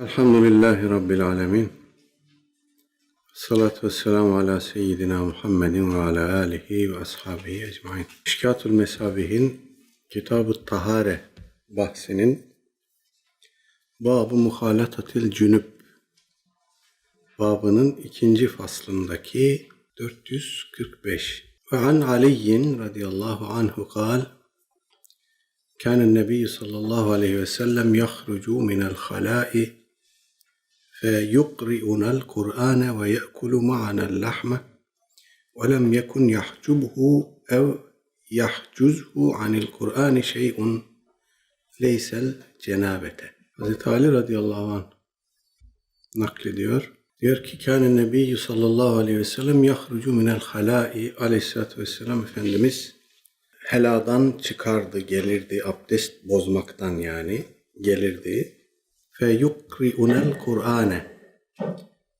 Elhamdülillahi Rabbil alemin. Salatu vesselamu ala seyyidina Muhammedin ve ala alihi ve ashabihi ecmain. İşkatul Mesabihin Kitab-ı Tahare bahsinin Bab-ı Muhalatatil Cünüp babının ikinci faslındaki 445. Ve an Aliyin radıyallahu anhu kal كان النبي صلى الله عليه وسلم يخرج من الخلاء فيقرئنا القرآن ويأكل معنا اللحم ولم يكن يحجبه أو يحجزه عن القرآن شيء ليس الcenabete. Hazreti Ali radıyallahu anh naklediyor. Diyor ki kâne nebiyyü sallallahu aleyhi ve sellem yahrucu minel halâi aleyhissalatü vesselam Efendimiz heladan çıkardı, gelirdi, abdest bozmaktan yani gelirdi. Fe yukri'unel Kur'ane.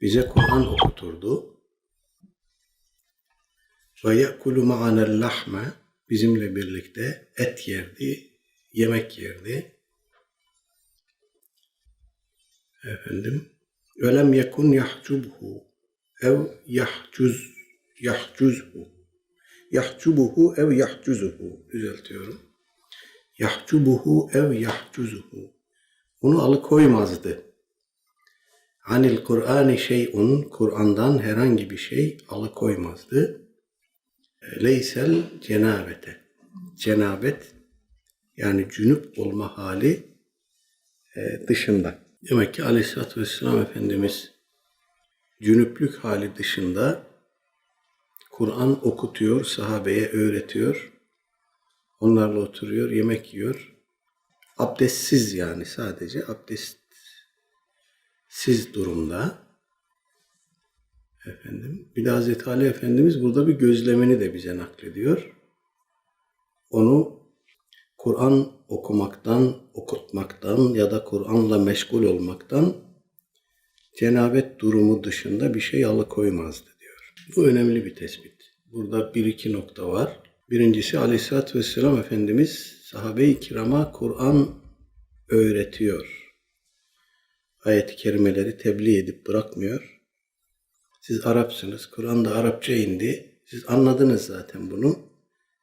Bize Kur'an okuturdu. Ve ye'kulu ma'anel lahme. Bizimle birlikte et yerdi, yemek yerdi. Efendim. Ve lem yekun yahcubhu ev yahcuz yahcuzhu. Yahcubuhu ev yahcuzuhu. Düzeltiyorum. Yahcubuhu ev yahcuzuhu. Onu alıkoymazdı. Anil Kur'ani şeyun, Kur'an'dan herhangi bir şey alıkoymazdı. Leysel cenabete. Cenabet yani cünüp olma hali e, dışında. Demek ki Aleyhisselatü Vesselam Efendimiz cünüplük hali dışında Kur'an okutuyor, sahabeye öğretiyor. Onlarla oturuyor, yemek yiyor. Abdestsiz yani sadece abdestsiz durumda. Efendim. Bir de Hazreti Ali Efendimiz burada bir gözlemini de bize naklediyor. Onu Kur'an okumaktan, okutmaktan ya da Kur'an'la meşgul olmaktan cenabet durumu dışında bir şey alıkoymazdı diyor. Bu önemli bir tespit. Burada bir iki nokta var. Birincisi Aleyhisselatü Vesselam Efendimiz sahabe-i kirama Kur'an öğretiyor. Ayet-i kerimeleri tebliğ edip bırakmıyor. Siz Arapsınız. Kur'an'da Arapça indi. Siz anladınız zaten bunu.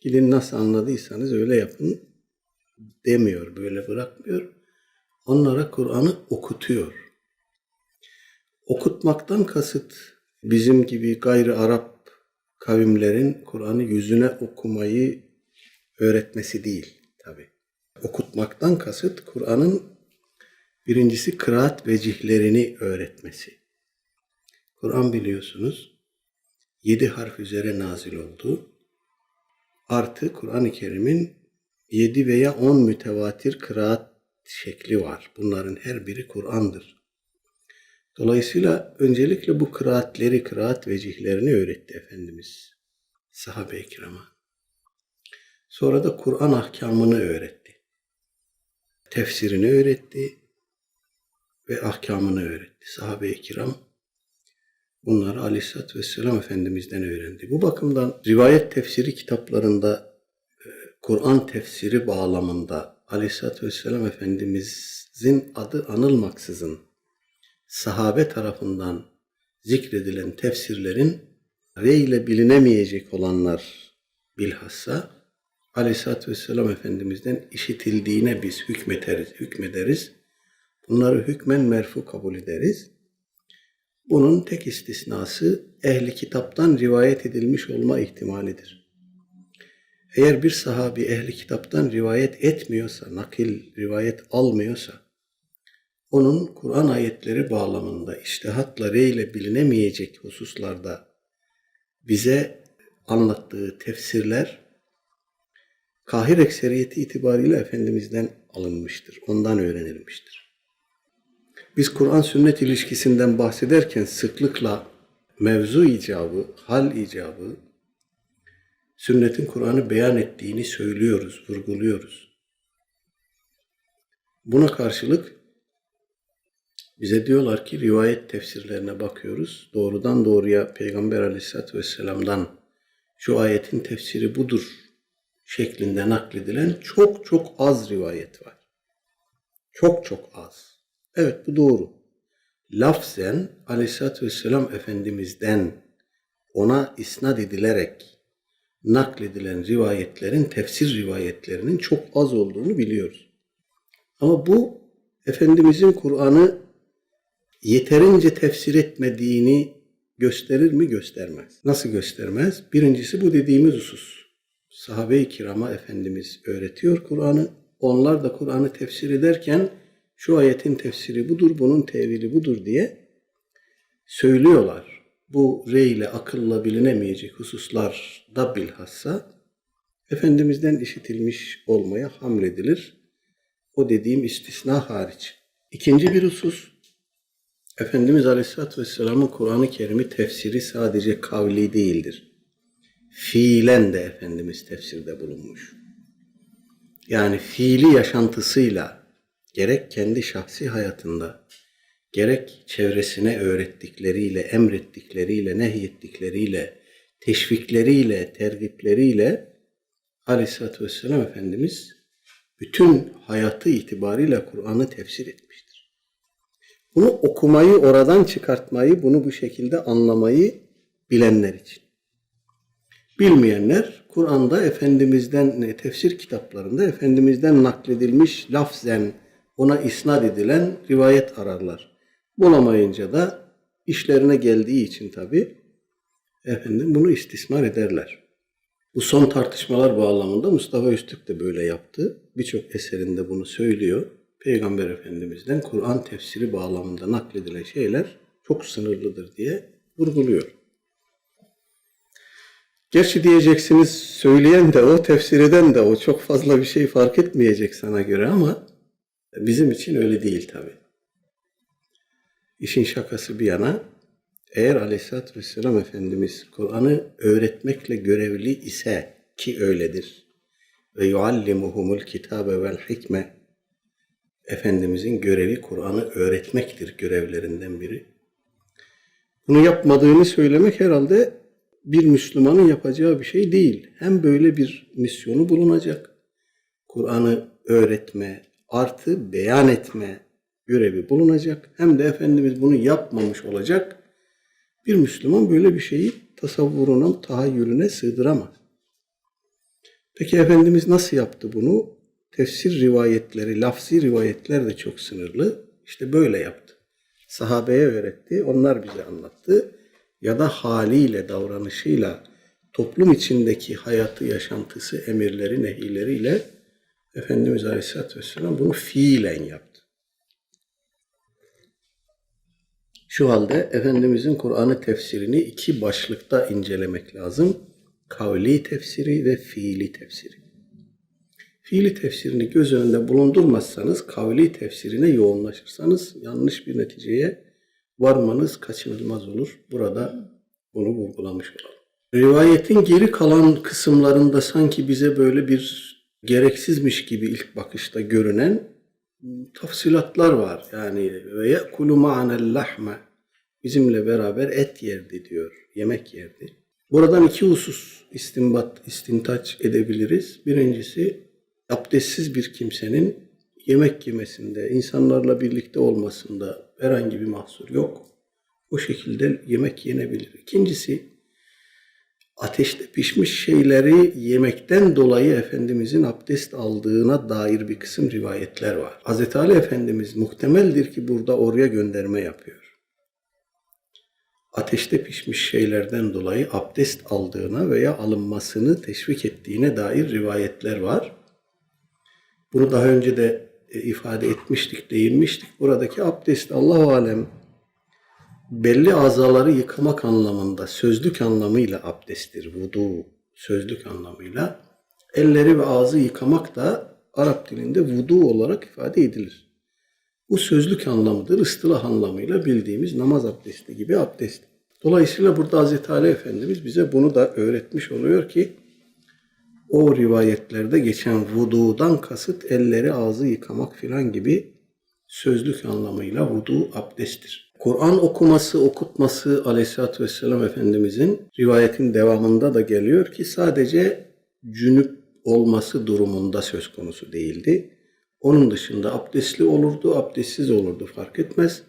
Gidin nasıl anladıysanız öyle yapın demiyor. Böyle bırakmıyor. Onlara Kur'an'ı okutuyor. Okutmaktan kasıt bizim gibi gayri Arap kavimlerin Kur'an'ı yüzüne okumayı öğretmesi değil. Okutmaktan kasıt Kur'an'ın birincisi kıraat vecihlerini öğretmesi. Kur'an biliyorsunuz yedi harf üzere nazil oldu. Artı Kur'an-ı Kerim'in yedi veya on mütevatir kıraat şekli var. Bunların her biri Kur'an'dır. Dolayısıyla öncelikle bu kıraatleri, kıraat vecihlerini öğretti Efendimiz sahabe-i kirama. Sonra da Kur'an ahkamını öğretti. Tefsirini öğretti ve ahkamını öğretti. Sahabe-i kiram bunları Aleyhisselatü Vesselam Efendimiz'den öğrendi. Bu bakımdan rivayet tefsiri kitaplarında e, Kur'an tefsiri bağlamında Aleyhisselatü Vesselam Efendimiz'in adı anılmaksızın sahabe tarafından zikredilen tefsirlerin ve ile bilinemeyecek olanlar bilhassa Aleyhisselatü Vesselam Efendimiz'den işitildiğine biz hükmeteriz, hükmederiz. Bunları hükmen merfu kabul ederiz. Bunun tek istisnası ehli kitaptan rivayet edilmiş olma ihtimalidir. Eğer bir sahabi ehli kitaptan rivayet etmiyorsa, nakil rivayet almıyorsa, onun Kur'an ayetleri bağlamında iştihatla reyle bilinemeyecek hususlarda bize anlattığı tefsirler kahir ekseriyeti itibariyle Efendimiz'den alınmıştır. Ondan öğrenilmiştir. Biz Kur'an sünnet ilişkisinden bahsederken sıklıkla mevzu icabı, hal icabı, sünnetin Kur'an'ı beyan ettiğini söylüyoruz, vurguluyoruz. Buna karşılık bize diyorlar ki rivayet tefsirlerine bakıyoruz. Doğrudan doğruya Peygamber aleyhissalatü vesselam'dan şu ayetin tefsiri budur şeklinde nakledilen çok çok az rivayet var. Çok çok az. Evet bu doğru. Lafzen Aleyhisselatü Vesselam Efendimiz'den ona isnat edilerek nakledilen rivayetlerin, tefsir rivayetlerinin çok az olduğunu biliyoruz. Ama bu Efendimizin Kur'an'ı yeterince tefsir etmediğini gösterir mi? Göstermez. Nasıl göstermez? Birincisi bu dediğimiz husus. Sahabe-i kirama Efendimiz öğretiyor Kur'an'ı. Onlar da Kur'an'ı tefsir ederken şu ayetin tefsiri budur, bunun tevili budur diye söylüyorlar. Bu rey ile akılla bilinemeyecek hususlarda bilhassa Efendimiz'den işitilmiş olmaya hamledilir. O dediğim istisna hariç. İkinci bir husus, Efendimiz Aleyhisselatü Vesselam'ın Kur'an-ı Kerim'i tefsiri sadece kavli değildir. Fiilen de Efendimiz tefsirde bulunmuş. Yani fiili yaşantısıyla gerek kendi şahsi hayatında gerek çevresine öğrettikleriyle, emrettikleriyle, nehyettikleriyle, teşvikleriyle, tergipleriyle Aleyhisselatü Vesselam Efendimiz bütün hayatı itibariyle Kur'an'ı tefsir etmiştir. Bunu okumayı, oradan çıkartmayı, bunu bu şekilde anlamayı bilenler için. Bilmeyenler Kur'an'da Efendimiz'den tefsir kitaplarında Efendimiz'den nakledilmiş lafzen ona isnat edilen rivayet ararlar. Bulamayınca da işlerine geldiği için tabi efendim bunu istismar ederler. Bu son tartışmalar bağlamında Mustafa Üstürk de böyle yaptı. Birçok eserinde bunu söylüyor. Peygamber Efendimiz'den Kur'an tefsiri bağlamında nakledilen şeyler çok sınırlıdır diye vurguluyor. Gerçi diyeceksiniz söyleyen de o, tefsir eden de o çok fazla bir şey fark etmeyecek sana göre ama bizim için öyle değil tabi. İşin şakası bir yana eğer Aleyhisselatü Vesselam Efendimiz Kur'an'ı öğretmekle görevli ise ki öyledir ve yuallimuhumul kitabe vel hikme Efendimizin görevi Kur'an'ı öğretmektir görevlerinden biri. Bunu yapmadığını söylemek herhalde bir Müslümanın yapacağı bir şey değil. Hem böyle bir misyonu bulunacak. Kur'an'ı öğretme, artı beyan etme görevi bulunacak. Hem de Efendimiz bunu yapmamış olacak. Bir Müslüman böyle bir şeyi tasavvuruna, tahayyülüne sığdıramaz. Peki Efendimiz nasıl yaptı bunu? Tefsir rivayetleri, lafzi rivayetler de çok sınırlı. İşte böyle yaptı. Sahabeye öğretti, onlar bize anlattı. Ya da haliyle, davranışıyla, toplum içindeki hayatı, yaşantısı, emirleri, nehirleriyle Efendimiz Aleyhisselatü Vesselam bunu fiilen yaptı. Şu halde Efendimizin Kur'an'ı tefsirini iki başlıkta incelemek lazım. Kavli tefsiri ve fiili tefsiri. Fiili tefsirini göz önünde bulundurmazsanız, kavli tefsirine yoğunlaşırsanız yanlış bir neticeye varmanız kaçınılmaz olur. Burada bunu vurgulamış olalım. Rivayetin geri kalan kısımlarında sanki bize böyle bir gereksizmiş gibi ilk bakışta görünen tafsilatlar var. Yani ve yekulu ma'anel lahme bizimle beraber et yerdi diyor. Yemek yerdi. Buradan iki husus istinbat, istintaç edebiliriz. Birincisi abdestsiz bir kimsenin yemek yemesinde, insanlarla birlikte olmasında herhangi bir mahsur yok. O şekilde yemek yenebilir. İkincisi ateşte pişmiş şeyleri yemekten dolayı Efendimizin abdest aldığına dair bir kısım rivayetler var. Hz. Ali Efendimiz muhtemeldir ki burada oraya gönderme yapıyor. Ateşte pişmiş şeylerden dolayı abdest aldığına veya alınmasını teşvik ettiğine dair rivayetler var. Bunu daha önce de ifade etmiştik, değinmiştik. Buradaki abdest Allahu alem belli azaları yıkamak anlamında, sözlük anlamıyla abdesttir. Vudu sözlük anlamıyla. Elleri ve ağzı yıkamak da Arap dilinde vudu olarak ifade edilir. Bu sözlük anlamıdır. ıstılah anlamıyla bildiğimiz namaz abdesti gibi abdest. Dolayısıyla burada Hz. Ali Efendimiz bize bunu da öğretmiş oluyor ki o rivayetlerde geçen vududan kasıt elleri ağzı yıkamak filan gibi sözlük anlamıyla vudu abdesttir. Kur'an okuması, okutması Aleyhisselatü Vesselam Efendimizin rivayetin devamında da geliyor ki sadece cünüp olması durumunda söz konusu değildi. Onun dışında abdestli olurdu, abdestsiz olurdu fark etmez.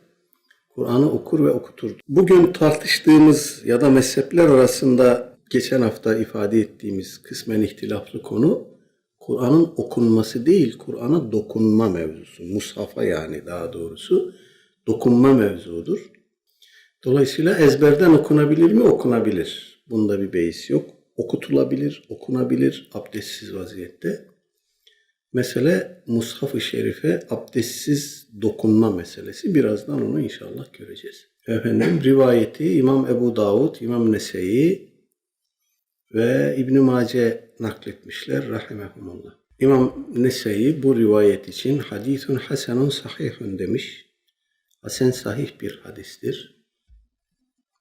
Kur'an'ı okur ve okuturdu. Bugün tartıştığımız ya da mezhepler arasında geçen hafta ifade ettiğimiz kısmen ihtilaflı konu Kur'an'ın okunması değil, Kur'an'a dokunma mevzusu. Mushafa yani daha doğrusu dokunma mevzudur. Dolayısıyla ezberden okunabilir mi? Okunabilir. Bunda bir beis yok. Okutulabilir, okunabilir abdestsiz vaziyette. Mesele Mushaf-ı Şerif'e abdestsiz dokunma meselesi. Birazdan onu inşallah göreceğiz. Efendim rivayeti İmam Ebu Davud, İmam Nese'yi ve İbn Mace nakletmişler rahimehumullah. İmam Nese'yi bu rivayet için hadisun hasenun sahihun demiş. Hasen sahih bir hadistir.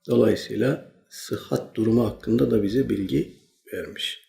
Dolayısıyla sıhhat durumu hakkında da bize bilgi vermiş.